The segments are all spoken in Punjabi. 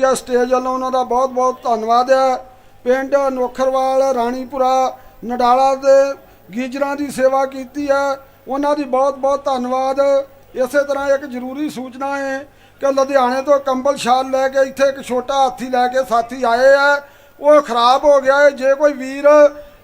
ਆ ਸਟੇਜ ਵੱਲੋਂ ਉਹਨਾਂ ਦਾ ਬਹੁਤ ਬਹੁਤ ਧੰਨਵਾਦ ਹੈ। ਪਿੰਡ ਨੋਖਰਵਾਲ, ਰਾਣੀਪੁਰਾ, ਨਡਾਲਾ ਦੇ ਗੀਜਰਾਂ ਦੀ ਸੇਵਾ ਕੀਤੀ ਹੈ। ਉਹਨਾਂ ਦੀ ਬਹੁਤ ਬਹੁਤ ਧੰਨਵਾਦ। ਇਸੇ ਤਰ੍ਹਾਂ ਇੱਕ ਜ਼ਰੂਰੀ ਸੂਚਨਾ ਹੈ ਕਿ ਲੁਧਿਆਣੇ ਤੋਂ ਕੰਬਲ ਸ਼ਾਲ ਲੈ ਕੇ ਇੱਥੇ ਇੱਕ ਛੋਟਾ ਹਾਥੀ ਲੈ ਕੇ ਸਾਥੀ ਆਏ ਆ। ਉਹ ਖਰਾਬ ਹੋ ਗਿਆ ਹੈ। ਜੇ ਕੋਈ ਵੀਰ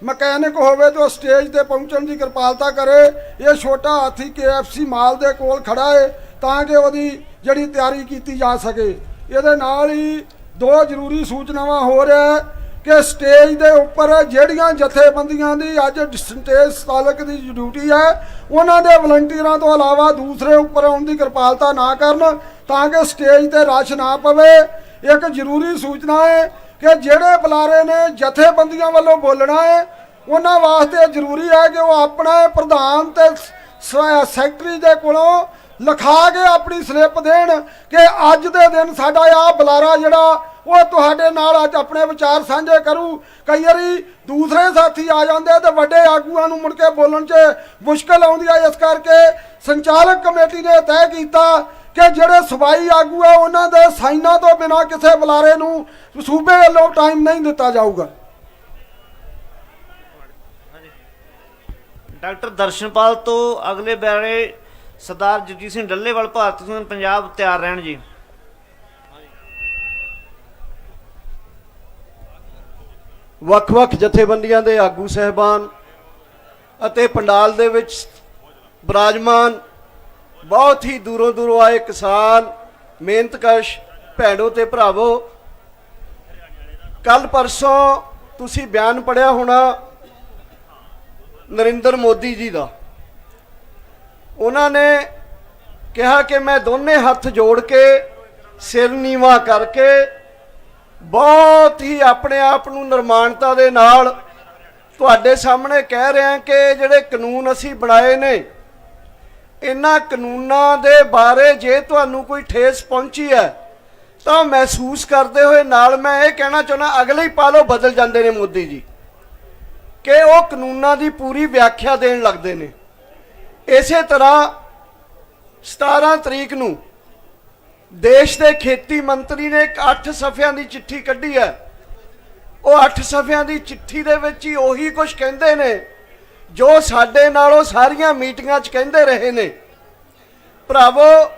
ਮਕੈਨਿਕ ਹੋਵੇ ਤਾਂ ਸਟੇਜ ਤੇ ਪਹੁੰਚਣ ਦੀ ਕਿਰਪਾਲਤਾ ਕਰੇ। ਇਹ ਛੋਟਾ ਹਾਥੀ KFC ਮਾਲ ਦੇ ਕੋਲ ਖੜਾ ਹੈ ਤਾਂ ਕਿ ਉਹਦੀ ਜਿਹੜੀ ਤਿਆਰੀ ਕੀਤੀ ਜਾ ਸਕੇ। ਇਹਦੇ ਨਾਲ ਹੀ ਦੋ ਜ਼ਰੂਰੀ ਸੂਚਨਾਵਾਂ ਹੋ ਰਿਹਾ ਕਿ ਸਟੇਜ ਦੇ ਉੱਪਰ ਜਿਹੜੀਆਂ ਜਥੇਬੰਦੀਆਂ ਦੀ ਅੱਜ ਸਟੇਜ ਤਾਲਕ ਦੀ ਡਿਊਟੀ ਹੈ, ਉਹਨਾਂ ਦੇ ਵਲੰਟੀਅਰਾਂ ਤੋਂ ਇਲਾਵਾ ਦੂਸਰੇ ਉੱਪਰ ਆਉਣ ਦੀ ਕਿਰਪਾਲਤਾ ਨਾ ਕਰਨ ਤਾਂ ਕਿ ਸਟੇਜ ਤੇ ਰਸ਼ ਨਾ ਪਵੇ। ਇੱਕ ਜ਼ਰੂਰੀ ਸੂਚਨਾ ਹੈ ਕਿ ਜਿਹੜੇ ਬੁਲਾਰੇ ਨੇ ਜਥੇਬੰਦੀਆਂ ਵੱਲੋਂ ਬੋਲਣਾ ਹੈ, ਉਹਨਾਂ ਵਾਸਤੇ ਜ਼ਰੂਰੀ ਹੈ ਕਿ ਉਹ ਆਪਣਾ ਪ੍ਰਧਾਨ ਤੇ ਸੈਕਟਰੀ ਦੇ ਕੋਲੋਂ ਲਿਖਾ ਕੇ ਆਪਣੀ ਸਲਿੱਪ ਦੇਣ ਕਿ ਅੱਜ ਦੇ ਦਿਨ ਸਾਡਾ ਆ ਬੁਲਾਰਾ ਜਿਹੜਾ, ਉਹ ਤੁਹਾਡੇ ਨਾਲ ਅੱਜ ਆਪਣੇ ਵਿਚਾਰ ਸਾਂਝੇ ਕਰੂ। ਕਈ ਵਾਰੀ ਦੂਸਰੇ ਸਾਥੀ ਆ ਜਾਂਦੇ ਤੇ ਵੱਡੇ ਆਗੂਆਂ ਨੂੰ ਮੁੜ ਕੇ ਬੋਲਣ 'ਚ ਮੁਸ਼ਕਲ ਆਉਂਦੀ ਹੈ ਇਸ ਕਰਕੇ ਸੰਚਾਲਕ ਕਮੇਟੀ ਨੇ ਤੈਅ ਕੀਤਾ ਕਿ ਜਿਹੜੇ ਸਬਾਈ ਆਗੂ ਆ, ਉਹਨਾਂ ਦੇ ਸਾਈਨਾਂ ਤੋਂ ਬਿਨਾਂ ਕਿਸੇ ਬੁਲਾਰੇ ਨੂੰ ਸੂਬੇ ਵੱਲੋਂ ਟਾਈਮ ਨਹੀਂ ਦਿੱਤਾ ਜਾਊਗਾ। ਡਾਕਟਰ ਦਰਸ਼ਨਪਾਲ ਤੋਂ ਅਗਲੇ ਬਾਰੇ ਸਰਦਾਰ ਜਗਜੀਤ ਸਿੰਘ ਡੱਲੇਵਾਲ ਭਾਰਤ ਸਿੰਘ ਪੰਜਾਬ ਤਿਆਰ ਰਹਿਣ ਜੀ। ਵੱਖ-ਵੱਖ ਜਥੇਬੰਦੀਆਂ ਦੇ ਆਗੂ ਸਹਿਬਾਨ ਅਤੇ ਪੰਡਾਲ ਦੇ ਵਿੱਚ ਬਰਾਜਮਾਨ, ਬਹੁਤ ਹੀ ਦੂਰੋਂ ਦੂਰੋਂ ਆਏ ਕਿਸਾਨ ਮਿਹਨਤਕਸ਼ ਭੈਣੋ ਤੇ ਭਰਾਵੋ ਕੱਲ ਪਰਸੋਂ ਤੁਸੀਂ ਬਿਆਨ ਪੜਿਆ ਹੋਣਾ ਨਰਿੰਦਰ ਮੋਦੀ ਜੀ ਦਾ। ਉਹਨਾਂ ਨੇ ਕਿਹਾ ਕਿ ਮੈਂ ਦੋਨੇ ਹੱਥ ਜੋੜ ਕੇ ਸਿਰ ਨੀਵਾ ਕਰਕੇ ਬਹੁਤ ਹੀ ਆਪਣੇ ਆਪ ਨੂੰ ਨਿਰਮਾਣਤਾ ਦੇ ਨਾਲ ਤੁਹਾਡੇ ਸਾਹਮਣੇ ਕਹਿ ਰਿਹਾ ਕਿ ਜਿਹੜੇ ਕਾਨੂੰਨ ਅਸੀਂ ਬਣਾਏ ਨੇ, ਇਹਨਾਂ ਕਾਨੂੰਨਾਂ ਦੇ ਬਾਰੇ ਜੇ ਤੁਹਾਨੂੰ ਕੋਈ ਠੇਸ ਪਹੁੰਚੀ ਹੈ, ਤਾਂ ਮਹਿਸੂਸ ਕਰਦੇ ਹੋਏ ਨਾਲ ਮੈਂ ਇਹ ਕਹਿਣਾ ਚਾਹੁੰਦਾ, ਅਗਲੇ ਹੀ ਪਾਲੋ ਬਦਲ ਜਾਂਦੇ ਨੇ ਮੋਦੀ ਜੀ, ਕਿ ਉਹ ਕਾਨੂੰਨਾਂ ਦੀ ਪੂਰੀ ਵਿਆਖਿਆ ਦੇਣ ਲੱਗਦੇ ਨੇ। ਇਸੇ ਤਰ੍ਹਾਂ 17 ਤਰੀਕ ਨੂੰ ਦੇਸ਼ ਦੇ ਖੇਤੀ ਮੰਤਰੀ ਨੇ ਇੱਕ 8 ਸਫ਼ਿਆਂ ਦੀ ਚਿੱਠੀ ਕੱਢੀ ਹੈ। ਉਹ 8 ਸਫ਼ਿਆਂ ਦੀ ਚਿੱਠੀ ਦੇ ਵਿੱਚ ਹੀ ਉਹੀ ਕੁਝ ਕਹਿੰਦੇ ਨੇ ਜੋ ਸਾਡੇ ਨਾਲੋਂ ਸਾਰੀਆਂ ਮੀਟਿੰਗਾਂ 'ਚ ਕਹਿੰਦੇ ਰਹੇ ਨੇ। ਭਰਾਵੋ,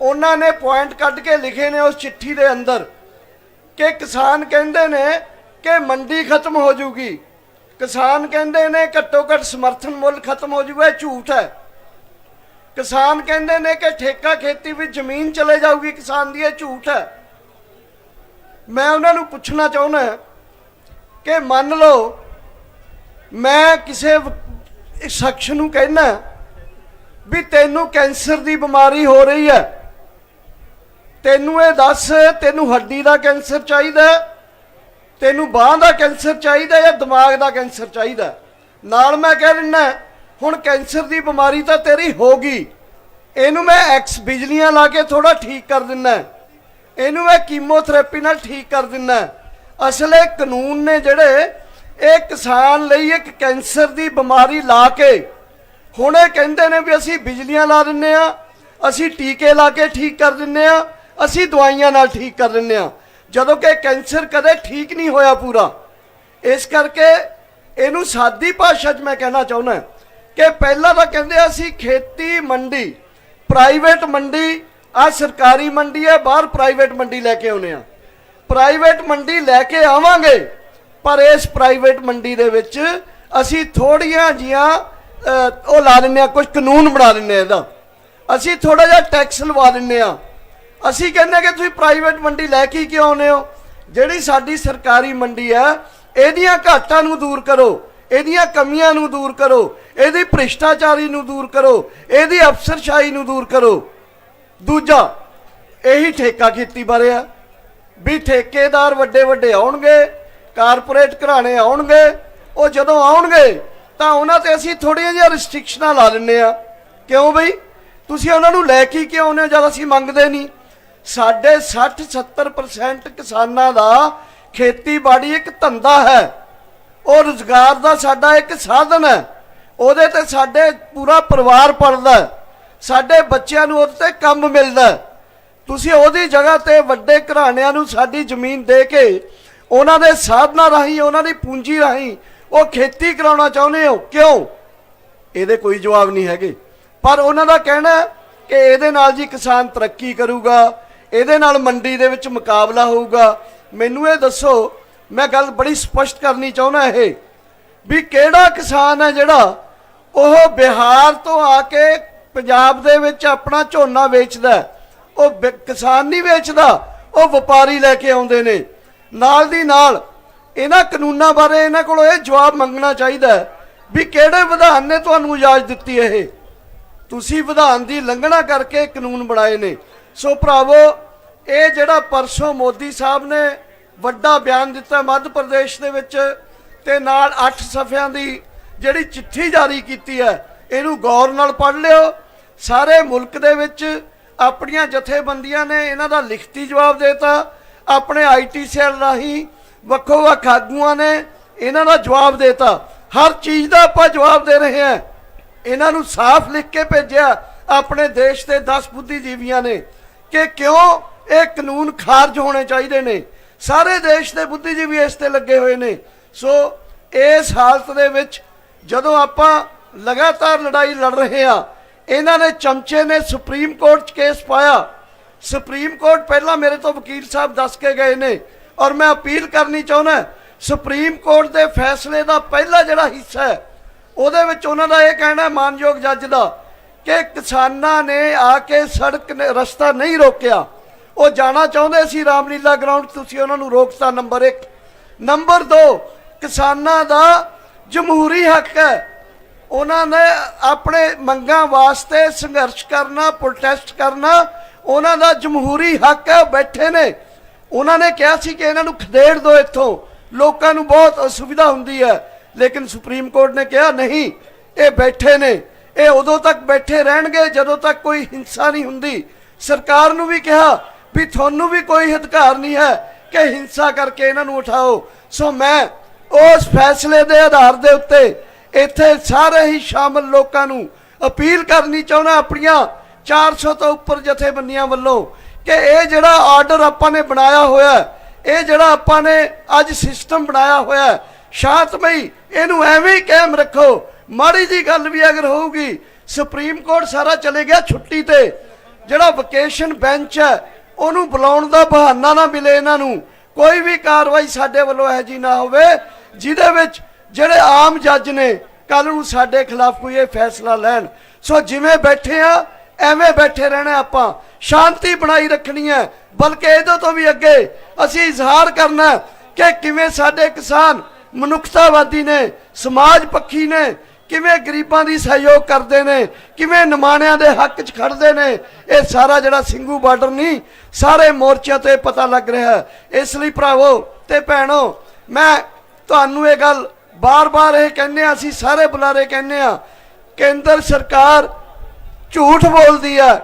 ਉਹਨਾਂ ਨੇ ਪੁਆਇੰਟ ਕੱਢ ਕੇ ਲਿਖੇ ਨੇ ਉਸ ਚਿੱਠੀ ਦੇ ਅੰਦਰ ਕਿ ਕਿਸਾਨ ਕਹਿੰਦੇ ਨੇ ਕਿ ਮੰਡੀ ਖਤਮ ਹੋ ਜੂਗੀ। ਕਿਸਾਨ ਕਹਿੰਦੇ ਨੇ ਘੱਟੋ ਘੱਟ ਸਮਰਥਨ ਮੁੱਲ ਖਤਮ ਹੋ ਜੂਗਾ ਝੂਠ ਹੈ। ਕਿਸਾਨ ਕਹਿੰਦੇ ਨੇ ਕਿ ਠੇਕਾ ਖੇਤੀ ਵਿੱਚ ਜ਼ਮੀਨ ਚਲੇ ਜਾਊਗੀ, ਕਿਸਾਨ ਦੀ ਇਹ ਝੂਠ ਹੈ। ਮੈਂ ਉਹਨਾਂ ਨੂੰ ਪੁੱਛਣਾ ਚਾਹੁੰਦਾ ਕਿ ਮੰਨ ਲਓ, ਮੈਂ ਕਿਸੇ ਸ਼ਖਸ ਨੂੰ ਕਹਿਣਾ ਵੀ ਤੈਨੂੰ ਕੈਂਸਰ ਦੀ ਬਿਮਾਰੀ ਹੋ ਰਹੀ ਹੈ। ਤੈਨੂੰ ਇਹ ਦੱਸ, ਤੈਨੂੰ ਹੱਡੀ ਦਾ ਕੈਂਸਰ ਚਾਹੀਦਾ ਤੈਨੂੰ ਬਾਹ ਦਾ ਕੈਂਸਰ ਚਾਹੀਦਾ ਜਾਂ ਦਿਮਾਗ ਦਾ ਕੈਂਸਰ ਚਾਹੀਦਾ ਨਾਲ ਮੈਂ ਕਹਿ ਦਿੰਦਾ ਹੁਣ ਕੈਂਸਰ ਦੀ ਬਿਮਾਰੀ ਤਾਂ ਤੇਰੀ ਹੋ ਗਈ। ਇਹਨੂੰ ਮੈਂ ਐਕਸ ਬਿਜਲੀਆਂ ਲਾ ਕੇ ਥੋੜਾ ਠੀਕ ਕਰ ਦਿੰਦਾ ਇਹਨੂੰ ਮੈਂ ਕੀਮੋਥੈਰੇਪੀ ਨਾਲ ਠੀਕ ਕਰ ਦਿੰਦਾ ਅਸਲੇ ਕਾਨੂੰਨ ਨੇ ਜਿਹੜੇ ਇਹ ਕਿਸਾਨ ਲਈ ਇੱਕ ਕੈਂਸਰ ਦੀ ਬਿਮਾਰੀ ਲਾ ਕੇ, ਹੁਣ ਇਹ ਕਹਿੰਦੇ ਨੇ ਵੀ ਅਸੀਂ ਬਿਜਲੀਆਂ ਲਾ ਦਿੰਨੇ ਆ ਅਸੀਂ ਟੀਕੇ ਲਾ ਕੇ ਠੀਕ ਕਰ ਦਿੰਨੇ ਆ ਅਸੀਂ ਦਵਾਈਆਂ ਨਾਲ ਠੀਕ ਕਰ ਦਿੰਨੇ ਆ ਜਦੋਂ ਕਿ ਕੈਂਸਰ ਕਦੇ ਠੀਕ ਨਹੀਂ ਹੋਇਆ ਪੂਰਾ। ਇਸ ਕਰਕੇ ਇਹਨੂੰ ਸਾਦੀ ਭਾਸ਼ਾ 'ਚ ਮੈਂ ਕਹਿਣਾ ਚਾਹੁੰਦਾ ਕਿ ਪਹਿਲਾਂ ਤਾਂ ਕਹਿੰਦੇ ਅਸੀਂ ਖੇਤੀ ਮੰਡੀ ਪ੍ਰਾਈਵੇਟ ਮੰਡੀ, ਆ ਸਰਕਾਰੀ ਮੰਡੀ ਹੈ, ਬਾਹਰ ਪ੍ਰਾਈਵੇਟ ਮੰਡੀ ਲੈ ਕੇ ਆਉਨੇ ਆ। ਪ੍ਰਾਈਵੇਟ ਮੰਡੀ ਲੈ ਕੇ ਆਵਾਂਗੇ, ਪਰ ਇਸ ਪ੍ਰਾਈਵੇਟ ਮੰਡੀ ਦੇ ਵਿੱਚ ਅਸੀਂ ਥੋੜੀਆਂ ਜੀਆਂ ਉਹ ਲਾ ਦਿੰਨੇ ਆ, ਕੁਝ ਕਾਨੂੰਨ ਬਣਾ ਦਿੰਨੇ ਆ ਇਹਦਾ। ਅਸੀਂ ਥੋੜਾ ਜਿਹਾ ਟੈਕਸ ਲਵਾ ਦਿੰਨੇ ਆ। ਅਸੀਂ ਕਹਿੰਦੇ ਕਿ ਤੁਸੀਂ ਪ੍ਰਾਈਵੇਟ ਮੰਡੀ ਲੈ ਕੇ ਹੀ ਕਿਉਂ ਆਉਂਦੇ ਹੋ? ਜਿਹੜੀ ਸਾਡੀ ਸਰਕਾਰੀ ਮੰਡੀ ਹੈ, ਇਹਦੀਆਂ ਘਾਟਾਂ ਨੂੰ ਦੂਰ ਕਰੋ। ਇਹਦੀਆਂ ਕਮੀਆਂ ਨੂੰ ਦੂਰ ਕਰੋ, ਇਹਦੀ ਭ੍ਰਿਸ਼ਟਾਚਾਰੀ ਨੂੰ ਦੂਰ ਕਰੋ, ਇਹਦੀ ਅਫਸਰਸ਼ਾਹੀ ਨੂੰ ਦੂਰ ਕਰੋ। ਦੂਜਾ, ਇਹੀ ਠੇਕਾ ਖੇਤੀ ਬਾਰੇ ਆ, ਵੀ ਠੇਕੇਦਾਰ ਵੱਡੇ ਵੱਡੇ ਆਉਣਗੇ, ਕਾਰਪੋਰੇਟ ਘਰਾਣੇ ਆਉਣਗੇ, ਉਹ ਜਦੋਂ ਆਉਣਗੇ, ਤਾਂ ਉਹਨਾਂ ਤੇ ਅਸੀਂ ਥੋੜੀਆਂ ਜਿਹੀਆਂ ਰਿਸਟ੍ਰਿਕਸ਼ਨਾਂ ਲਾ ਲੈਂਦੇ ਆ ਕਿਉਂ ਬਈ? ਤੁਸੀਂ ਉਹਨਾਂ ਨੂੰ ਲੈ ਕੇ ਕਿਉਂ ਆਉਂਦੇ ਹੋ? ਜਦ ਅਸੀਂ ਮੰਗਦੇ ਨਹੀਂ। ਸਾਡੇ 60 70% ਕਿਸਾਨਾਂ ਦਾ ਖੇਤੀਬਾੜੀ ਇੱਕ ਧੰਦਾ ਹੈ। ਉਹ ਰੁਜ਼ਗਾਰ ਦਾ ਸਾਡਾ ਇੱਕ ਸਾਧਨ ਹੈ। ਉਹਦੇ ਤੇ ਸਾਡੇ ਪੂਰਾ ਪਰਿਵਾਰ ਪੜਦਾ ਸਾਡੇ ਬੱਚਿਆਂ ਨੂੰ ਉਹਦੇ ਤੇ ਕੰਮ ਮਿਲਦਾ ਤੁਸੀਂ ਉਹਦੀ ਜਗ੍ਹਾ ਤੇ ਵੱਡੇ ਘਰਾਣਿਆਂ ਨੂੰ ਸਾਡੀ ਜ਼ਮੀਨ ਦੇ ਕੇ ਉਹਨਾਂ ਦੇ ਸਾਧਨਾਂ ਰਾਹੀਂ, ਉਹਨਾਂ ਦੀ ਪੂੰਜੀ ਰਾਹੀਂ ਉਹ ਖੇਤੀ ਕਰਾਉਣਾ ਚਾਹੁੰਦੇ ਹੋ, ਕਿਉਂ? ਇਹਦੇ ਕੋਈ ਜਵਾਬ ਨਹੀਂ ਹੈਗੇ। ਪਰ ਉਹਨਾਂ ਦਾ ਕਹਿਣਾ ਕਿ ਇਹਦੇ ਨਾਲ ਜੀ ਕਿਸਾਨ ਤਰੱਕੀ ਕਰੂਗਾ, ਇਹਦੇ ਨਾਲ ਮੰਡੀ ਦੇ ਵਿੱਚ ਮੁਕਾਬਲਾ ਹੋਊਗਾ। ਮੈਨੂੰ ਇਹ ਦੱਸੋ ਮੈਂ ਗੱਲ ਬੜੀ ਸਪਸ਼ਟ ਕਰਨੀ ਚਾਹੁੰਦਾ ਇਹ, ਵੀ ਕਿਹੜਾ ਕਿਸਾਨ ਹੈ ਜਿਹੜਾ ਉਹ ਬਿਹਾਰ ਤੋਂ ਆ ਕੇ ਪੰਜਾਬ ਦੇ ਵਿੱਚ ਆਪਣਾ ਝੋਨਾ ਵੇਚਦਾ ਉਹ ਕਿਸਾਨ ਨਹੀਂ ਵੇਚਦਾ, ਉਹ ਵਪਾਰੀ ਲੈ ਕੇ ਆਉਂਦੇ ਨੇ। ਨਾਲ ਦੀ ਨਾਲ ਇਹਨਾਂ ਕਾਨੂੰਨਾਂ ਬਾਰੇ ਇਹਨਾਂ ਕੋਲੋਂ ਇਹ ਜਵਾਬ ਮੰਗਣਾ ਚਾਹੀਦਾ ਵੀ ਕਿਹੜੇ ਵਿਧਾਨ ਨੇ ਤੁਹਾਨੂੰ ਇਜਾਜ਼ਤ ਦਿੱਤੀ ਇਹ? ਤੁਸੀਂ ਵਿਧਾਨ ਦੀ ਲੰਘਣਾ ਕਰਕੇ ਕਾਨੂੰਨ ਬਣਾਏ ਨੇ। ਸੋ ਭਰਾਵੋ, ਇਹ ਜਿਹੜਾ ਪਰਸੋਂ ਮੋਦੀ ਸਾਹਿਬ ਨੇ ਵੱਡਾ ਬਿਆਨ ਦਿੱਤਾ ਮੱਧ ਪ੍ਰਦੇਸ਼ ਦੇ ਵਿੱਚ ਤੇ ਨਾਲ 8 ਸਫ਼ਿਆਂ ਦੀ ਜਿਹੜੀ ਚਿੱਠੀ ਜਾਰੀ ਕੀਤੀ ਹੈ, ਇਹਨੂੰ ਗੌਰ ਨਾਲ ਪੜ੍ਹ ਲਿਓ। ਸਾਰੇ ਮੁਲਕ ਦੇ ਵਿੱਚ ਆਪਣੀਆਂ ਜਥੇਬੰਦੀਆਂ ਨੇ ਇਹਨਾਂ ਦਾ ਲਿਖਤੀ ਜਵਾਬ ਦੇਤਾ। ਆਪਣੇ ਆਈਟੀ ਸੈੱਲ ਰਾਹੀਂ ਵੱਖੋ ਵੱਖ ਆਗੂਆਂ ਨੇ ਇਹਨਾਂ ਦਾ ਜਵਾਬ ਦੇਤਾ। ਹਰ ਚੀਜ਼ ਦਾ ਆਪਾਂ ਜਵਾਬ ਦੇ ਰਹੇ ਹਾਂ। ਇਹਨਾਂ ਨੂੰ ਸਾਫ਼ ਲਿਖ ਕੇ ਭੇਜਿਆ ਆਪਣੇ ਦੇਸ਼ ਦੇ 10 ਬੁੱਧੀਜੀਵੀਆਂ ਨੇ ਕਿ ਕਿਉਂ ਇਹ ਕਾਨੂੰਨ ਖਾਰਜ ਹੋਣੇ ਚਾਹੀਦੇ ਨੇ? ਸਾਰੇ ਦੇਸ਼ ਦੇ ਬੁੱਧੀਜੀਵੀ ਇਸ ਤੇ ਲੱਗੇ ਹੋਏ ਨੇ। ਸੋ ਇਸ ਹਾਲਤ ਦੇ ਵਿੱਚ ਜਦੋਂ ਆਪਾਂ ਲਗਾਤਾਰ ਲੜਾਈ ਲੜ ਰਹੇ ਹਾਂ, ਇਹਨਾਂ ਨੇ ਚਮਚੇ ਨੇ ਸੁਪਰੀਮ ਕੋਰਟ 'ਚ ਕੇਸ ਪਾਇਆ। ਸੁਪਰੀਮ ਕੋਰਟ ਪਹਿਲਾਂ ਮੇਰੇ ਤੋਂ ਵਕੀਲ ਸਾਹਿਬ ਦੱਸ ਕੇ ਗਏ ਨੇ ਔਰ ਮੈਂ ਅਪੀਲ ਕਰਨੀ ਚਾਹੁੰਦਾ ਸੁਪਰੀਮ ਕੋਰਟ ਦੇ ਫੈਸਲੇ ਦਾ ਪਹਿਲਾ ਜਿਹੜਾ ਹਿੱਸਾ ਹੈ, ਉਹਦੇ ਵਿੱਚ ਉਹਨਾਂ ਦਾ ਇਹ ਕਹਿਣਾ ਮਾਨਯੋਗ ਜੱਜ ਦਾ, ਕਿ ਕਿਸਾਨਾਂ ਨੇ ਆ ਕੇ ਸੜਕ ਰਸਤਾ ਨਹੀਂ ਰੋਕਿਆ। ਉਹ ਜਾਣਾ ਚਾਹੁੰਦੇ ਸੀ ਰਾਮਲੀਲਾ ਗਰਾਊਂਡ, ਤੁਸੀਂ ਉਹਨਾਂ ਨੂੰ ਰੋਕਤਾ। ਨੰਬਰ 1 ਨੰਬਰ 2 ਕਿਸਾਨਾਂ ਦਾ ਜਮਹੂਰੀ ਹੱਕ ਹੈ। ਉਹਨਾਂ ਨੇ ਆਪਣੇ ਮੰਗਾਂ ਵਾਸਤੇ ਸੰਘਰਸ਼ ਕਰਨਾ ਪ੍ਰੋਟੈਸਟ ਕਰਨਾ, ਉਹਨਾਂ ਦਾ ਜਮਹੂਰੀ ਹੱਕ ਹੈ ਬੈਠੇ ਨੇ। ਉਹਨਾਂ ਨੇ ਕਿਹਾ ਸੀ ਕਿ ਇਹਨਾਂ ਨੂੰ ਖਦੇੜ ਦਿਓ ਇੱਥੋਂ। ਲੋਕਾਂ ਨੂੰ ਬਹੁਤ ਅਸੁਵਿਧਾ ਹੁੰਦੀ ਹੈ। ਲੇਕਿਨ ਸੁਪਰੀਮ ਕੋਰਟ ਨੇ ਕਿਹਾ, ਨਹੀਂ, ਇਹ ਬੈਠੇ ਨੇ। ਇਹ ਉਦੋਂ ਤੱਕ ਬੈਠੇ ਰਹਿਣਗੇ, ਜਦੋਂ ਤੱਕ ਕੋਈ ਹਿੰਸਾ ਨਹੀਂ ਹੁੰਦੀ। ਸਰਕਾਰ ਨੂੰ ਵੀ ਕਿਹਾ ਵੀ ਤੁਹਾਨੂੰ ਵੀ ਕੋਈ ਅਧਿਕਾਰ ਨਹੀਂ ਹੈ ਕਿ ਹਿੰਸਾ ਕਰਕੇ ਇਹਨਾਂ ਨੂੰ ਉਠਾਓ। ਸੋ ਮੈਂ ਉਸ ਫੈਸਲੇ ਦੇ ਆਧਾਰ ਦੇ ਉੱਤੇ ਇੱਥੇ ਸਾਰੇ ਹੀ ਸ਼ਾਮਲ ਲੋਕਾਂ ਨੂੰ ਅਪੀਲ ਕਰਨੀ ਚਾਹੁੰਦਾ ਆਪਣੀਆਂ 400 ਤੋਂ ਉੱਪਰ ਜਥੇਬੰਦੀਆਂ ਵੱਲੋਂ ਕਿ ਇਹ ਜਿਹੜਾ ਆਰਡਰ ਆਪਾਂ ਨੇ ਬਣਾਇਆ ਹੋਇਆ ਇਹ ਜਿਹੜਾ ਆਪਾਂ ਨੇ ਅੱਜ ਸਿਸਟਮ ਬਣਾਇਆ ਹੋਇਆ ਸ਼ਾਂਤਮਈ, ਇਹਨੂੰ ਐਵੇਂ ਹੀ ਕਾਇਮ ਰੱਖੋ। ਮਾੜੀ ਜੀ ਗੱਲ ਵੀ ਅਗਰ ਹੋਊਗੀ, ਸੁਪਰੀਮ ਕੋਰਟ ਸਾਰਾ ਚਲੇ ਗਿਆ ਛੁੱਟੀ ਤੇ। ਜਿਹੜਾ ਵਕੇਸ਼ਨ ਬੈਂਚ ਹੈ ਉਹਨੂੰ ਬੁਲਾਉਣ ਦਾ ਬਹਾਨਾ ਨਾ ਮਿਲੇ ਇਹਨਾਂ ਨੂੰ। ਕੋਈ ਵੀ ਕਾਰਵਾਈ ਸਾਡੇ ਵੱਲੋਂ ਇਹ ਜੀ ਨਾ ਹੋਵੇ, ਜਿਹਦੇ ਵਿੱਚ ਜਿਹੜੇ ਆਮ ਜੱਜ ਨੇ ਕੱਲ ਨੂੰ ਸਾਡੇ ਖਿਲਾਫ ਕੋਈ ਇਹ ਫੈਸਲਾ ਲੈਣ। ਸੋ ਜਿਵੇਂ ਬੈਠੇ ਆ, ਐਵੇਂ ਬੈਠੇ ਰਹਿਣਾ ਆਪਾਂ। ਸ਼ਾਂਤੀ ਬਣਾਈ ਰੱਖਣੀ ਹੈ। ਬਲਕਿ ਇਹਦੇ ਤੋਂ ਵੀ ਅੱਗੇ ਅਸੀਂ ਇਜ਼ਹਾਰ ਕਰਨਾ ਕਿ ਕਿਵੇਂ ਸਾਡੇ ਕਿਸਾਨ ਮਨੁੱਖਤਾਵਾਦੀ ਨੇ, ਸਮਾਜ ਪੱਖੀ ਨੇ ਕਿਵੇਂ ਗਰੀਬਾਂ ਦੀ ਸਹਿਯੋਗ ਕਰਦੇ ਨੇ, ਕਿਵੇਂ ਨਿਮਾਣਿਆਂ ਦੇ ਹੱਕ 'ਚ ਖੜਦੇ ਨੇ, ਇਹ ਸਾਰਾ ਜਿਹੜਾ ਸਿੰਘੂ ਬਾਰਡਰ ਨਹੀਂ ਸਾਰੇ ਮੋਰਚਿਆਂ ਤੇ ਪਤਾ ਲੱਗ ਰਿਹਾ ਇਸ ਲਈ ਭਰਾਵੋ ਤੇ ਭੈਣੋ, ਮੈਂ ਤੁਹਾਨੂੰ ਇਹ ਗੱਲ ਬਾਰ-ਬਾਰ ਇਹ ਕਹਿੰਦੇ ਆ ਅਸੀਂ ਸਾਰੇ ਬੁਲਾਰੇ ਕਹਿੰਦੇ ਆ ਕੇਂਦਰ ਸਰਕਾਰ ਝੂਠ ਬੋਲਦੀ ਹੈ,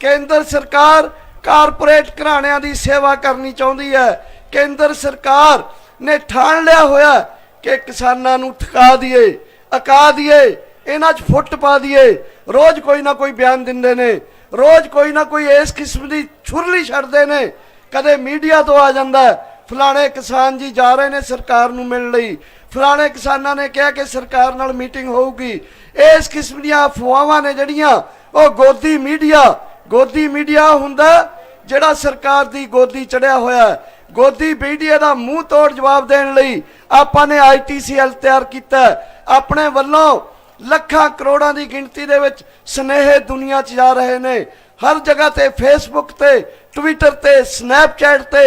ਕੇਂਦਰ ਸਰਕਾਰ ਕਾਰਪੋਰੇਟ ਘਰਾਣਿਆਂ ਦੀ ਸੇਵਾ ਕਰਨੀ ਚਾਹੁੰਦੀ ਹੈ, ਕੇਂਦਰ ਸਰਕਾਰ ਨੇ ਠਾਣ ਲਿਆ ਹੋਇਆ ਕਿ ਕਿਸਾਨਾਂ ਨੂੰ ਠਕਾ ਦਈਏ। ਅਕਾ ਦਈਏ ਇਹਨਾਂ 'ਚ ਫੁੱਟ ਪਾ ਦਈਏ ਰੋਜ਼ ਕੋਈ ਨਾ ਕੋਈ ਬਿਆਨ ਦਿੰਦੇ ਨੇ। ਰੋਜ਼ ਕੋਈ ਨਾ ਕੋਈ ਇਸ ਕਿਸਮ ਦੀ ਛੁਰਲੀ ਛੱਡਦੇ ਨੇ। ਕਦੇ ਮੀਡੀਆ ਤੋਂ ਆ ਜਾਂਦਾ ਫਲਾਣੇ ਕਿਸਾਨ ਜੀ ਜਾ ਰਹੇ ਨੇ ਸਰਕਾਰ ਨੂੰ ਮਿਲਣ ਲਈ। ਫਲਾਣੇ ਕਿਸਾਨਾਂ ਨੇ ਕਿਹਾ ਕਿ ਸਰਕਾਰ ਨਾਲ ਮੀਟਿੰਗ ਹੋਊਗੀ। ਇਸ ਕਿਸਮ ਦੀਆਂ ਅਫਵਾਹਾਂ ਨੇ ਜਿਹੜੀਆਂ, ਉਹ ਗੋਦੀ ਮੀਡੀਆ ਗੋਦੀ ਮੀਡੀਆ ਹੁੰਦਾ ਜਿਹੜਾ ਸਰਕਾਰ ਦੀ ਗੋਦੀ ਚੜਿਆ ਹੋਇਆ ਗੋਦੀ ਮੀਡੀਆ ਦਾ ਮੂੰਹ ਤੋੜ ਜਵਾਬ ਦੇਣ ਲਈ ਆਪਾਂ ਨੇ ਆਈਟੀਸੀਐਲ ਤਿਆਰ ਕੀਤਾ ਆਪਣੇ ਵੱਲੋਂ ਲੱਖਾਂ ਕਰੋੜਾਂ ਦੀ ਗਿਣਤੀ ਦੇ ਵਿੱਚ ਸਨੇਹ ਦੁਨੀਆ 'ਚ ਜਾ ਰਹੇ ਨੇ। ਹਰ ਜਗ੍ਹਾ ਤੇ ਫੇਸਬੁੱਕ ਤੇ ਟਵਿੱਟਰ ਤੇ ਸਨੈਪਚੈਟ ਤੇ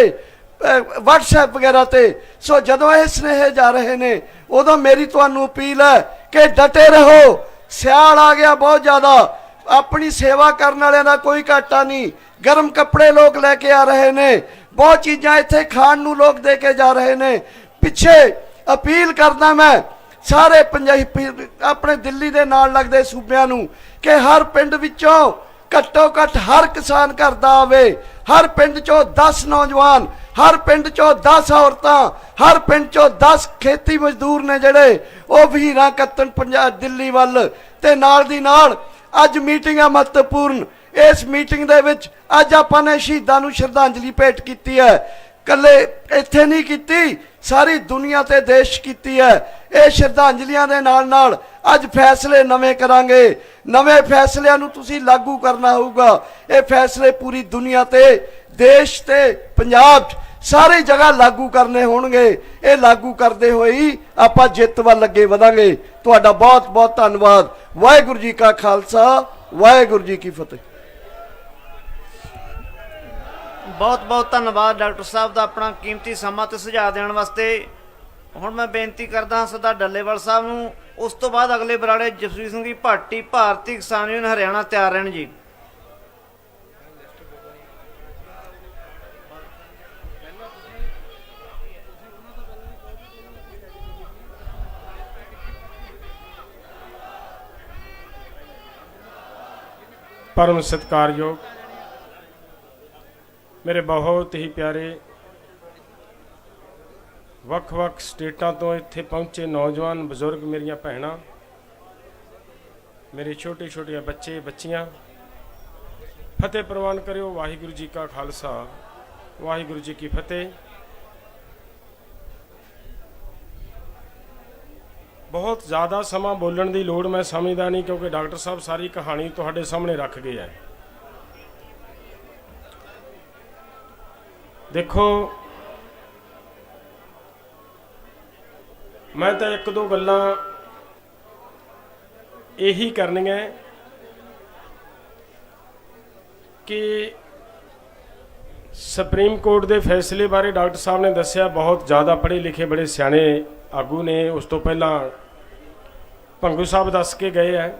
WhatsApp ਵਗੈਰਾ ਤੇ। ਸੋ ਜਦੋਂ ਇਹ ਸਨੇਹ ਜਾ ਰਹੇ ਨੇ, ਉਦੋਂ ਮੇਰੀ ਤੁਹਾਨੂੰ ਅਪੀਲ ਹੈ ਕਿ ਡਟੇ ਰਹੋ। ਸਿਆਲ ਆ ਗਿਆ ਬਹੁਤ ਜ਼ਿਆਦਾ। ਆਪਣੀ ਸੇਵਾ ਕਰਨ ਵਾਲਿਆਂ ਦਾ ਕੋਈ ਘਾਟਾ ਨਹੀਂ। ਗਰਮ ਕੱਪੜੇ ਲੋਕ ਲੈ ਕੇ ਆ ਰਹੇ ਨੇ। ਬਹੁਤ ਚੀਜ਼ਾਂ ਇੱਥੇ ਖਾਣ ਨੂੰ ਲੋਕ ਦੇ ਕੇ ਜਾ ਰਹੇ ਨੇ। ਪਿੱਛੇ ਅਪੀਲ ਕਰਦਾ ਮੈਂ ਸਾਰੇ ਪੰਜਾਬੀ ਆਪਣੇ ਦਿੱਲੀ ਦੇ ਨਾਲ ਲੱਗਦੇ ਸੂਬਿਆਂ ਨੂੰ ਕਿ ਹਰ ਪਿੰਡ ਵਿੱਚੋਂ ਘੱਟੋ ਘੱਟ ਹਰ ਕਿਸਾਨ ਘਰ ਦਾ ਆਵੇ। ਹਰ ਪਿੰਡ ਚੋਂ 10 ਨੌਜਵਾਨ, ਹਰ ਪਿੰਡ ਚੋਂ 10 ਔਰਤਾਂ, ਹਰ ਪਿੰਡ ਚੋਂ 10 ਖੇਤੀ ਮਜ਼ਦੂਰ ਨੇ ਜਿਹੜੇ, ਉਹ ਵੀਰਾਂ ਕੱਤਣ ਪੰਜਾਬ ਦਿੱਲੀ ਵੱਲ। ਤੇ ਨਾਲ ਦੀ ਨਾਲ ਅੱਜ ਮੀਟਿੰਗ ਆ ਮਹੱਤਵਪੂਰਨ ਇਸ ਮੀਟਿੰਗ ਦੇ ਵਿੱਚ ਅੱਜ ਆਪਾਂ ਨੇ ਸ਼ਹੀਦਾਂ ਨੂੰ ਸ਼ਰਧਾਂਜਲੀ ਭੇਟ ਕੀਤੀ ਹੈ। ਕੱਲੇ ਇੱਥੇ ਨਹੀਂ ਕੀਤੀ, ਸਾਰੀ ਦੁਨੀਆ ਤੇ ਦੇਸ਼ ਕੀਤੀ ਹੈ। ਇਹ ਸ਼ਰਧਾਂਜਲੀਆਂ ਦੇ ਨਾਲ ਨਾਲ ਅੱਜ ਫੈਸਲੇ ਨਵੇਂ ਕਰਾਂਗੇ। ਨਵੇਂ ਫੈਸਲਿਆਂ ਨੂੰ ਤੁਸੀਂ ਲਾਗੂ ਕਰਨਾ ਹੋਊਗਾ। ਇਹ ਫੈਸਲੇ ਪੂਰੀ ਦੁਨੀਆ ਤੇ, ਦੇਸ਼ ਤੇ, ਪੰਜਾਬ 'ਚ ਸਾਰੀ ਜਗ੍ਹਾ ਲਾਗੂ ਕਰਨੇ ਹੋਣਗੇ। ਇਹ ਲਾਗੂ ਕਰਦੇ ਹੋਏ ਹੀ ਆਪਾਂ ਜਿੱਤ ਵੱਲ ਅੱਗੇ ਵਧਾਂਗੇ। ਤੁਹਾਡਾ ਬਹੁਤ ਬਹੁਤ ਧੰਨਵਾਦ। ਵਾਹਿਗੁਰੂ ਜੀ ਕਾ ਖਾਲਸਾ, ਵਾਹਿਗੁਰੂ ਜੀ ਕੀ ਫਤਿਹ। ਬਹੁਤ ਬਹੁਤ ਧੰਨਵਾਦ ਡਾਕਟਰ ਸਾਹਿਬ ਦਾ ਆਪਣਾ ਕੀਮਤੀ ਸਮਾਂ ਤੇ ਸੁਝਾਅ ਦੇਣ ਵਾਸਤੇ। ਹੁਣ ਮੈਂ ਬੇਨਤੀ ਕਰਦਾ ਹਾਂ ਸਰਦਾਰ ਡੱਲੇਵਾਲ ਸਾਹਿਬ ਨੂੰ, ਉਸ ਤੋਂ ਬਾਅਦ ਅਗਲੇ ਬਰਾੜੇ ਜਸਵੀਰ ਸਿੰਘ ਦੀ ਭਾਟੀ ਭਾਰਤੀ ਕਿਸਾਨ ਯੂਨੀਅਨ ਹਰਿਆਣਾ ਤਿਆਰ ਰਹਿਣ ਜੀ। ਪਰਮ ਸਤਿਕਾਰਯੋਗ ਮੇਰੇ ਬਹੁਤ ਹੀ ਪਿਆਰੇ ਵੱਖ-ਵੱਖ ਸਟੇਟਾਂ ਤੋਂ ਇੱਥੇ ਪਹੁੰਚੇ ਨੌਜਵਾਨ ਬਜ਼ੁਰਗ ਮੇਰੀਆਂ ਭੈਣਾਂ, ਮੇਰੇ ਛੋਟੇ ਛੋਟੇ ਬੱਚੇ, ਬੱਚੀਆਂ। ਫਤਿਹ ਪ੍ਰਵਾਨ ਕਰਿਓ, ਵਾਹਿਗੁਰੂ ਜੀ ਕਾ ਖਾਲਸਾ, ਵਾਹਿਗੁਰੂ ਜੀ ਕੀ ਫਤਿਹ। ਬਹੁਤ ਜ਼ਿਆਦਾ ਸਮਾਂ ਬੋਲਣ ਦੀ ਲੋੜ ਮੈਂ ਸਮਝਦਾ ਨਹੀਂ ਕਿਉਂਕਿ ਡਾਕਟਰ ਸਾਹਿਬ ਸਾਰੀ ਕਹਾਣੀ ਤੁਹਾਡੇ ਸਾਹਮਣੇ ਰੱਖ ਗਏ ਹੈ ਦੇਖੋ, ਮੈਂ ਤਾਂ ਇੱਕ ਦੋ ਗੱਲਾਂ ਇਹੀ ਕਰਨੀਆਂ ਕਿ ਸੁਪਰੀਮ ਕੋਰਟ ਦੇ ਫੈਸਲੇ ਬਾਰੇ ਡਾਕਟਰ ਸਾਹਿਬ ਨੇ ਦੱਸਿਆ, ਬਹੁਤ ਜ਼ਿਆਦਾ ਪੜ੍ਹੇ ਲਿਖੇ ਬੜੇ ਸਿਆਣੇ ਆਗੂ ਨੇ, ਉਸ ਤੋਂ ਪਹਿਲਾਂ ਭੰਗੂ ਸਾਹਿਬ ਦੱਸ ਕੇ ਗਏ ਹੈ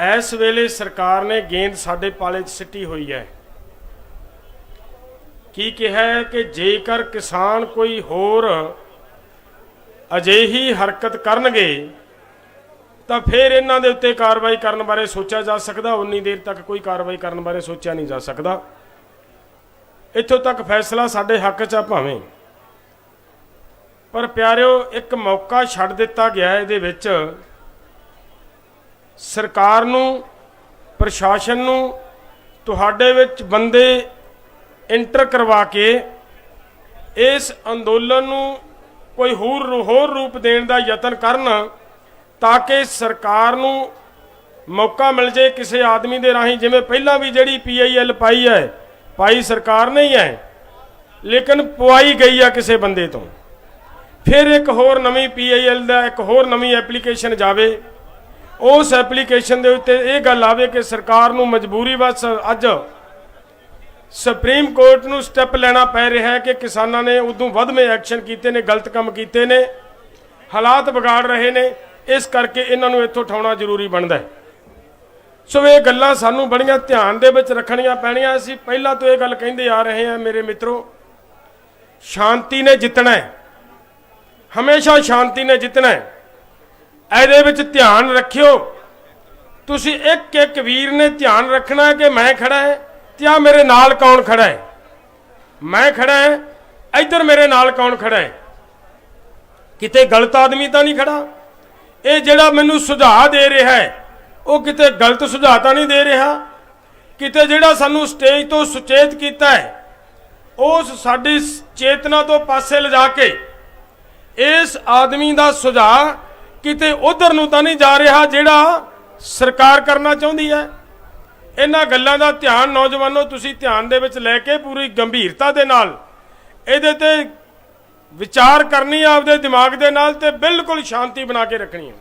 ਇਸ ਵੇਲੇ ਸਰਕਾਰ ਨੇ ਗੇਂਦ ਸਾਡੇ ਪਾਲੇ 'ਚ ਸਿੱਟੀ ਹੋਈ ਹੈ। ਕੀ ਕਿਹਾ ਹੈ ਕਿ ਜੇਕਰ ਕਿਸਾਨ ਕੋਈ ਹੋਰ ਅਜਿਹੀ ਹਰਕਤ ਕਰਨਗੇ, ਤਾਂ ਫਿਰ ਇਹਨਾਂ ਦੇ ਉੱਤੇ ਕਾਰਵਾਈ ਕਰਨ ਬਾਰੇ ਸੋਚਿਆ ਜਾ ਸਕਦਾ। ਉਨੀ ਦੇਰ ਤੱਕ ਕੋਈ ਕਾਰਵਾਈ ਕਰਨ ਬਾਰੇ ਸੋਚਿਆ ਨਹੀਂ ਜਾ ਸਕਦਾ। ਇੱਥੋਂ ਤੱਕ ਫੈਸਲਾ ਸਾਡੇ ਹੱਕ 'ਚ ਆ ਭਾਵੇਂ। ਪਰ ਪਿਆਰਿਓ, ਇੱਕ ਮੌਕਾ ਛੱਡ ਦਿੱਤਾ ਗਿਆ ਇਹਦੇ ਵਿੱਚ। ਸਰਕਾਰ ਨੂੰ, ਪ੍ਰਸ਼ਾਸਨ ਨੂੰ, ਤੁਹਾਡੇ ਵਿੱਚ ਬੰਦੇ ਇੰਟਰ ਕਰਵਾ ਕੇ ਇਸ ਅੰਦੋਲਨ ਨੂੰ ਕੋਈ ਹੋਰ ਰੂ- ਹੋਰ ਰੂਪ ਦੇਣ ਦਾ ਯਤਨ ਕਰਨ ਤਾਂ ਕਿ ਸਰਕਾਰ ਨੂੰ ਮੌਕਾ ਮਿਲ ਜੇ ਕਿਸੇ ਆਦਮੀ ਦੇ ਰਾਹੀਂ, ਜਿਵੇਂ ਪਹਿਲਾਂ ਵੀ ਜਿਹੜੀ ਪੀਆਈਐਲ ਪਾਈ ਹੈ, ਪਾਈ ਸਰਕਾਰ ਨਹੀਂ ਹੈ, ਲੇਕਿਨ ਪਵਾਈ ਗਈ ਆ ਕਿਸੇ ਬੰਦੇ ਤੋਂ। ਫਿਰ ਇੱਕ ਹੋਰ ਨਵੀਂ ਪੀਆਈਐਲ ਦਾ, ਇੱਕ ਹੋਰ ਨਵੀਂ ਐਪਲੀਕੇਸ਼ਨ ਜਾਵੇ ਉਸ ਐਪਲੀਕੇਸ਼ਨ ਦੇ ਉੱਤੇ ਇਹ ਗੱਲ ਆਵੇ ਕਿ ਸਰਕਾਰ ਨੂੰ ਮਜਬੂਰੀ ਵਸ ਅੱਜ ਸੁਪਰੀਮ ਕੋਰਟ ਨੂੰ ਸਟੈਪ ਲੈਣਾ ਪੈ ਰਿਹਾ ਹੈ ਕਿ ਕਿਸਾਨਾਂ ਨੇ ਉਦੋਂ ਵੱਧ ਮੇ ਐਕਸ਼ਨ ਕੀਤੇ ਨੇ, ਗਲਤ ਕੰਮ ਕੀਤੇ ਨੇ, ਹਾਲਾਤ ਵਿਗਾੜ ਰਹੇ ਨੇ, ਇਸ ਕਰਕੇ ਇਹਨਾਂ ਨੂੰ ਇੱਥੋਂ ਉਠਾਉਣਾ ਜ਼ਰੂਰੀ ਬਣਦਾ ਹੈ। ਸੋ ਇਹ ਗੱਲਾਂ ਸਾਨੂੰ ਬੜੀਆਂ ਧਿਆਨ ਦੇ ਵਿੱਚ ਰੱਖਣੀਆਂ ਪੈਣੀਆਂ। ਅਸੀਂ ਪਹਿਲਾਂ ਤੋਂ ਇਹ ਗੱਲ ਕਹਿੰਦੇ ਆ ਰਹੇ ਹਾਂ, ਮੇਰੇ ਮਿੱਤਰੋ, ਸ਼ਾਂਤੀ ਨੇ ਜਿੱਤਣਾ ਹੈ। ਹਮੇਸ਼ਾ ਸ਼ਾਂਤੀ ਨੇ ਜਿੱਤਣਾ ਹੈ। ਇਹਦੇ ਵਿੱਚ ਧਿਆਨ ਰੱਖਿਓ। ਤੁਸੀਂ ਇੱਕ ਇੱਕ ਵੀਰ ਨੇ ਧਿਆਨ ਰੱਖਣਾ ਹੈ ਕਿ ਮੈਂ ਖੜਾ ਹੈ ਤੇ ਆ ਮੇਰੇ ਨਾਲ ਕੌਣ ਖੜਾ ਹੈ? ਮੈਂ ਖੜਾ ਹੈ, ਇੱਧਰ ਮੇਰੇ ਨਾਲ ਕੌਣ ਖੜਾ ਹੈ? ਕਿਤੇ ਗਲਤ ਆਦਮੀ ਤਾਂ ਨਹੀਂ ਖੜਾ? ਇਹ ਜਿਹੜਾ ਮੈਨੂੰ ਸੁਝਾਅ ਦੇ ਰਿਹਾ ਹੈ, ਉਹ ਕਿਤੇ ਗਲਤ ਸੁਝਾਅ ਤਾਂ ਨਹੀਂ ਦੇ ਰਿਹਾ? ਕਿਤੇ ਜਿਹੜਾ ਸਾਨੂੰ ਸਟੇਜ ਤੋਂ ਸੁਚੇਤ ਕੀਤਾ ਹੈ, ਉਸ ਸਾਡੀ ਚੇਤਨਾ ਤੋਂ ਪਾਸੇ ਲਿਜਾ ਕੇ, ਇਸ ਆਦਮੀ ਦਾ ਸੁਝਾਅ ਕਿਤੇ ਉਧਰ ਨੂੰ ਤਾਂ ਨਹੀਂ ਜਾ ਰਿਹਾ ਜਿਹੜਾ ਸਰਕਾਰ ਕਰਨਾ ਚਾਹੁੰਦੀ ਹੈ। ਇਹਨਾਂ ਗੱਲਾਂ ਦਾ ਧਿਆਨ ਨੌਜਵਾਨੋ, ਤੁਸੀਂ ਧਿਆਨ ਦੇ ਵਿੱਚ ਲੈ ਕੇ ਪੂਰੀ ਗੰਭੀਰਤਾ ਦੇ ਨਾਲ ਇਹਦੇ ਤੇ ਵਿਚਾਰ ਕਰਨੀ ਹੈ ਆਪਦੇ ਦਿਮਾਗ ਦੇ ਨਾਲ ਤੇ ਬਿਲਕੁਲ ਸ਼ਾਂਤੀ ਬਣਾ ਕੇ ਰੱਖਣੀ ਹੈ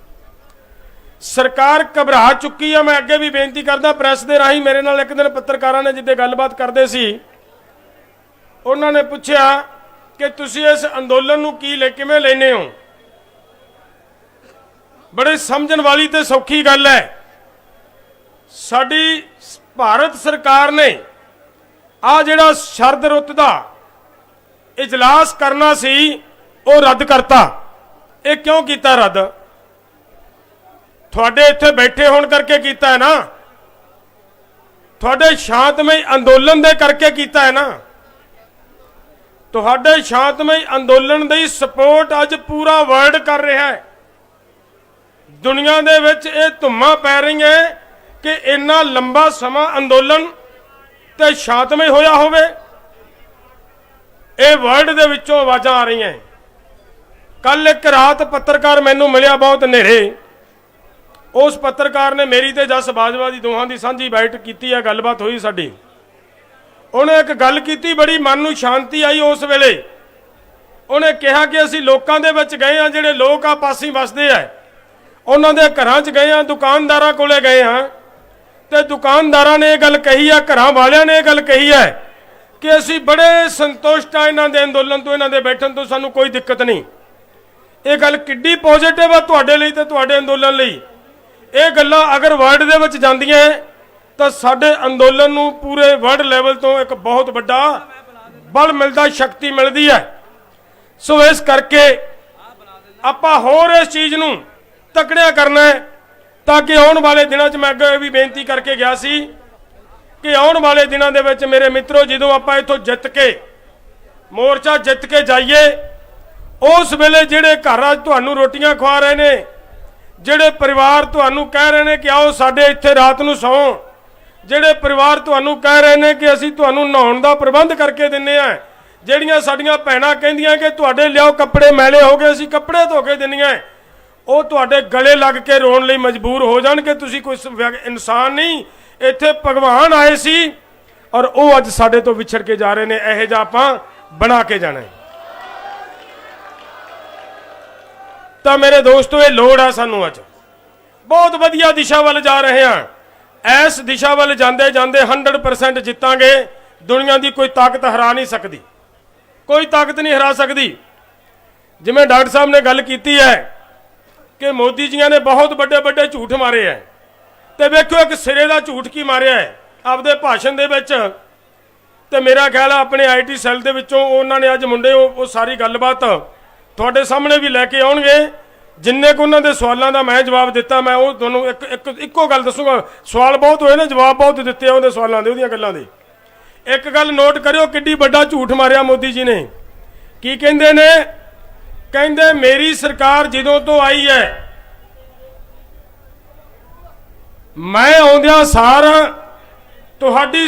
ਸਰਕਾਰ ਘਬਰਾ ਚੁੱਕੀ ਹੈ ਮੈਂ ਅੱਗੇ ਵੀ ਬੇਨਤੀ ਕਰਦਾ, ਪ੍ਰੈਸ ਦੇ ਰਾਹੀਂ ਮੇਰੇ ਨਾਲ ਇੱਕ ਦਿਨ ਪੱਤਰਕਾਰਾਂ ਨੇ ਜਿੱਦੇ ਗੱਲਬਾਤ ਕਰਦੇ ਸੀ, ਉਹਨਾਂ ਨੇ ਪੁੱਛਿਆ ਕਿ ਤੁਸੀਂ ਇਸ ਅੰਦੋਲਨ ਨੂੰ ਕੀ ਲੈ ਕਿਵੇਂ ਲੈਨੇ ਹੋ? ਬੜੇ ਸਮਝਣ ਵਾਲੀ ਤੇ ਸੌਖੀ ਗੱਲ ਹੈ। ਸਾਡੀ ਭਾਰਤ ਸਰਕਾਰ ਨੇ ਆ ਜਿਹੜਾ ਸ਼ਰਦ ਰੁੱਤ ਦਾ ਇਜਲਾਸ ਕਰਨਾ ਸੀ, ਉਹ ਰੱਦ ਕਰਤਾ। ਇਹ ਕਿਉਂ ਕੀਤਾ ਰੱਦ? ਤੁਹਾਡੇ ਇੱਥੇ ਬੈਠੇ ਹੋਣ ਕਰਕੇ ਕੀਤਾ ਹੈ ਨਾ। ਤੁਹਾਡੇ ਸ਼ਾਂਤਮਈ ਅੰਦੋਲਨ ਦੇ ਕਰਕੇ ਕੀਤਾ ਹੈ ਨਾ। ਤੁਹਾਡੇ ਸ਼ਾਂਤਮਈ ਅੰਦੋਲਨ ਦੀ ਸਪੋਰਟ ਅੱਜ ਪੂਰਾ ਵਰਲਡ ਕਰ ਰਿਹਾ ਹੈ। ਦੁਨੀਆ ਦੇ ਵਿੱਚ ਇਹ ਧੁੰਮਾਂ ਪੈ ਰਹੀਆਂ ਕਿ ਇੰਨਾ ਲੰਬਾ ਸਮਾਂ ਅੰਦੋਲਨ ਤੇ ਸ਼ਾਂਤਮਈ ਹੋਇਆ ਹੋਵੇ। ਇਹ ਵਰਲਡ ਦੇ ਵਿੱਚੋਂ ਆਵਾਜ਼ਾਂ ਆ ਰਹੀਆਂ ਕੱਲ ਇੱਕ ਰਾਤ ਪੱਤਰਕਾਰ ਮੈਨੂੰ ਮਿਲਿਆ ਬਹੁਤ ਹਨੇਰੇ ਉਸ ਪੱਤਰਕਾਰ ਨੇ ਮੇਰੀ ਤੇ ਜਸ ਬਾਜਵਾ ਦੀ ਦੋਹਾਂ ਦੀ ਸਾਂਝੀ ਬੈਠਕ ਕੀਤੀ ਹੈ, ਗੱਲਬਾਤ ਹੋਈ ਸਾਡੀ। ਉਹਨੇ ਇੱਕ ਗੱਲ ਕੀਤੀ, ਬੜੀ ਮਨ ਨੂੰ ਸ਼ਾਂਤੀ ਆਈ ਉਸ ਵੇਲੇ। ਉਹਨੇ ਕਿਹਾ ਕਿ ਅਸੀਂ ਲੋਕਾਂ ਦੇ ਵਿੱਚ ਗਏ ਆ ਜਿਹੜੇ ਲੋਕ ਆ ਪਾਸੀ ਵਸਦੇ ਆ। ਉਹਨਾਂ ਦੇ ਘਰਾਂ 'ਚ ਗਏ ਆ ਦੁਕਾਨਦਾਰਾਂ ਕੋਲੇ ਗਏ ਆ ਤੇ ਦੁਕਾਨਦਾਰਾਂ ਨੇ ਇਹ ਗੱਲ ਕਹੀ ਆ ਘਰਾਂ ਵਾਲਿਆਂ ਨੇ ਇਹ ਗੱਲ ਕਹੀ ਹੈ ਕਿ ਅਸੀਂ ਬੜੇ ਸੰਤੁਸ਼ਟ ਆ ਇਹਨਾਂ ਦੇ ਅੰਦੋਲਨ ਤੋਂ, ਇਹਨਾਂ ਦੇ ਬੈਠਣ ਤੋਂ, ਸਾਨੂੰ ਕੋਈ ਦਿੱਕਤ ਨਹੀਂ। ਇਹ ਗੱਲ ਕਿੱਡੀ ਪੋਜ਼ਿਟਿਵ ਆ ਤੁਹਾਡੇ ਲਈ ਤੇ ਤੁਹਾਡੇ ਅੰਦੋਲਨ ਲਈ। ਇਹ ਗੱਲਾਂ ਅਗਰ ਵਰਲਡ ਦੇ ਵਿੱਚ ਜਾਂਦੀਆਂ ਤਾਂ ਸਾਡੇ ਅੰਦੋਲਨ ਨੂੰ ਪੂਰੇ ਵਰਲਡ ਲੈਵਲ ਤੋਂ ਇੱਕ ਬਹੁਤ ਵੱਡਾ ਬਲ ਮਿਲਦਾ, ਸ਼ਕਤੀ ਮਿਲਦੀ ਹੈ। ਸੋ ਇਸ ਕਰਕੇ ਆਪਾਂ ਹੋਰ ਇਸ ਚੀਜ਼ ਨੂੰ ਤਕੜਿਆ ਕਰਨਾ ਹੈ ਤਾਂ ਕਿ ਆਉਣ ਵਾਲੇ ਦਿਨਾਂ 'ਚ ਮੈਂ ਅੱਗੇ ਇਹ ਵੀ ਬੇਨਤੀ ਕਰਕੇ ਗਿਆ ਸੀ ਕਿ ਆਉਣ ਵਾਲੇ ਦਿਨਾਂ ਦੇ ਵਿੱਚ ਮੇਰੇ ਮਿੱਤਰੋ, ਜਦੋਂ ਆਪਾਂ ਇੱਥੋਂ ਜਿੱਤ ਕੇ, ਮੋਰਚਾ ਜਿੱਤ ਕੇ ਜਾਈਏ, ਉਸ ਵੇਲੇ ਜਿਹੜੇ ਘਰ ਅੱਜ ਤੁਹਾਨੂੰ ਰੋਟੀਆਂ ਖਵਾ ਰਹੇ ਨੇ, ਜਿਹੜੇ ਪਰਿਵਾਰ ਤੁਹਾਨੂੰ ਕਹਿ ਰਹੇ ਨੇ ਕਿ ਆਓ ਸਾਡੇ ਇੱਥੇ ਰਾਤ ਨੂੰ ਸੌਂ, ਜਿਹੜੇ ਪਰਿਵਾਰ ਤੁਹਾਨੂੰ ਕਹਿ ਰਹੇ ਨੇ ਕਿ ਅਸੀਂ ਤੁਹਾਨੂੰ ਨਹਾਉਣ ਦਾ ਪ੍ਰਬੰਧ ਕਰਕੇ ਦਿੰਨੇ ਆ, ਜਿਹੜੀਆਂ ਸਾਡੀਆਂ ਭੈਣਾਂ ਕਹਿੰਦੀਆਂ ਕਿ ਤੁਹਾਡੇ ਲਿਆਓ ਕੱਪੜੇ, ਮੈਲੇ ਹੋ ਗਏ, ਅਸੀਂ ਕੱਪੜੇ ਧੋ ਕੇ ਦਿੰਨੀਆਂ। ਉਹ ਤੁਹਾਡੇ ਗਲੇ ਲੱਗ ਕੇ ਰੋਣ ਲਈ ਮਜਬੂਰ ਹੋ ਜਾਣਗੇ। ਤੁਸੀਂ ਕੋਈ ਇਨਸਾਨ ਨਹੀਂ। ਇੱਥੇ ਭਗਵਾਨ ਆਏ ਸੀ ਔਰ ਉਹ ਅੱਜ ਸਾਡੇ ਤੋਂ ਵਿਛੜ ਕੇ ਜਾ ਰਹੇ ਨੇ। ਇਹੋ ਜਿਹਾ ਆਪਾਂ ਬਣਾ ਕੇ ਜਾਣਾ ਹੈ। ਤਾਂ ਮੇਰੇ ਦੋਸਤੋ, ਇਹ ਲੋੜ ਆ ਸਾਨੂੰ ਅੱਜ। ਬਹੁਤ ਵਧੀਆ ਦਿਸ਼ਾ ਵੱਲ ਜਾ ਰਹੇ ਹਾਂ। ਇਸ ਦਿਸ਼ਾ ਵੱਲ ਜਾਂਦੇ ਜਾਂਦੇ 100% ਜਿੱਤਾਂਗੇ। ਦੁਨੀਆ ਦੀ ਕੋਈ ਤਾਕਤ ਹਰਾ ਨਹੀਂ ਸਕਦੀ। ਕੋਈ ਤਾਕਤ ਨਹੀਂ ਹਰਾ ਸਕਦੀ। ਜਿਵੇਂ ਡਾਕਟਰ ਸਾਹਿਬ ਨੇ ਗੱਲ ਕੀਤੀ ਹੈ ਕਿ ਮੋਦੀ ਜੀਆਂ ਨੇ ਬਹੁਤ ਵੱਡੇ ਵੱਡੇ ਝੂਠ ਮਾਰੇ ਹੈ ਤੇ ਵੇਖੋ ਇੱਕ ਸਿਰੇ ਦਾ ਝੂਠ ਕੀ ਮਾਰਿਆ ਹੈ ਆਪਦੇ ਭਾਸ਼ਣ ਦੇ ਵਿੱਚ। ਤੇ ਮੇਰਾ ਖਿਆਲ ਹੈ ਆਪਣੇ ਆਈਟੀ ਸੈੱਲ ਦੇ ਵਿੱਚੋਂ ਉਹਨਾਂ ਨੇ ਅੱਜ ਮੁੰਡੇ ਉਹ ਸਾਰੀ ਗੱਲਬਾਤ ਤੁਹਾਡੇ ਸਾਹਮਣੇ ਵੀ ਲੈ ਕੇ ਆਉਣਗੇ। ਜਿੰਨੇ ਕੁ ਉਹਨਾਂ ਦੇ ਸਵਾਲਾਂ ਦਾ ਮੈਂ ਜਵਾਬ ਦਿੱਤਾ, ਮੈਂ ਉਹ ਤੁਹਾਨੂੰ ਇੱਕ ਇੱਕ ਇੱਕੋ ਗੱਲ ਦੱਸੂਗਾ। ਸਵਾਲ ਬਹੁਤ ਹੋਏ ਨੇ, ਜਵਾਬ ਬਹੁਤ ਦਿੱਤੇ ਉਹਦੇ ਸਵਾਲਾਂ ਦੇ, ਉਹਦੀਆਂ ਗੱਲਾਂ ਦੇ। ਇੱਕ ਗੱਲ ਨੋਟ ਕਰਿਓ, ਕਿੱਡੀ ਵੱਡਾ ਝੂਠ ਮਾਰਿਆ ਮੋਦੀ ਜੀ ਨੇ। ਕੀ ਕਹਿੰਦੇ ਨੇ? ਕਹਿੰਦੇ ਮੇਰੀ ਸਰਕਾਰ ਜਦੋਂ ਤੋਂ ਆਈ ਹੈ ਮੈਂ ਆਉਂਦਿਆਂ ਸਾਰ ਤੁਹਾਡੀ